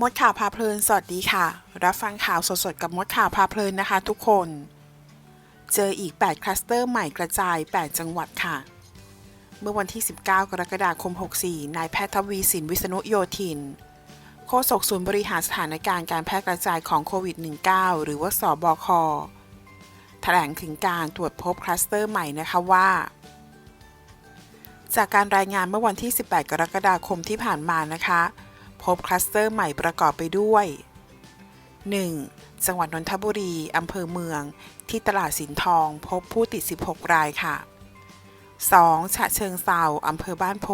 มดข่าวพาเพลิน สวัสดีค่ะ รับฟังข่าวสดๆ กับมดข่าวพาเพลินนะคะทุกคน เจออีก 8 คลัสเตอร์ใหม่กระจาย 8 จังหวัดค่ะ เมื่อวันที่ 19 กรกฎาคม 64 นายแพทย์ทวีสินวิษณุโยธิน โฆษกศูนย์บริหารสถานการณ์การแพร่กระจายของโควิด -19 หรือว่าสอบคแถลงถึงการตรวจพบคลัสเตอร์ใหม่นะคะว่าจากการรายงานเมื่อวันที่ 18 กรกฎาคมที่ผ่านมานะคะ พบคลัสเตอร์ใหม่ประกอบไปด้วย 1. จังหวัดนนทบุรี อำเภอเมือง ที่ตลาดสินทอง พบผู้ติด 16 รายค่ะ 2. ฉะเชิงเซาอำเภอบ้านโพ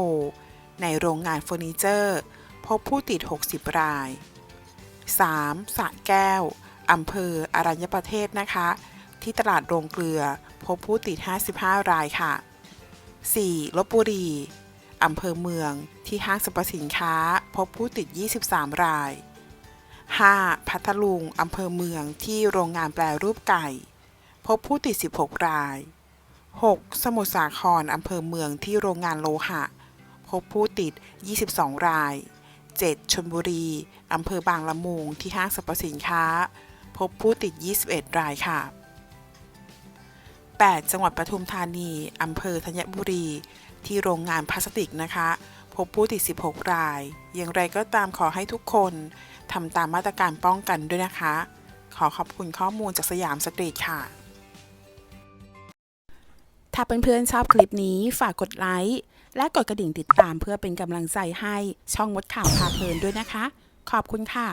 ในโรงงานเฟอร์นิเจอร์ พบผู้ติด 60 ราย 3. สระแก้วอำเภออรัญญประเทศนะคะ ที่ตลาดโรงเกลือ พบผู้ติด 55 รายค่ะ 4. ลบบุรี อำเภอเมืองที่ห้างสรรพสินค้าพบผู้ติด 23 ราย 5. พัทลุงอำเภอเมืองที่โรงงานแปรรูปไก่ พบผู้ติด 16 ราย 6. สมุทรสาครอำเภอเมืองที่โรงงานโลหะ พบผู้ติด 22 ราย 7. ชลบุรีอำเภอบางละมุงที่ห้างสรรพสินค้า พบผู้ติด 21 รายค่ะ 8 จังหวัดปทุมธานี อำเภอธัญบุรี ที่โรงงานพลาสติกนะคะ พบผู้ติด 16 ราย อย่างไรก็ตามขอให้ทุกคนทำตามมาตรการป้องกันด้วยนะคะ ขอขอบคุณข้อมูลจากสยามสตรีทค่ะ ถ้าเพื่อนๆชอบคลิปนี้ฝากกดไลค์ และกดกระดิ่งติดตามเพื่อเป็นกำลังใจให้ช่องมดข่าวพาเพลินด้วยนะคะ ขอบคุณค่ะ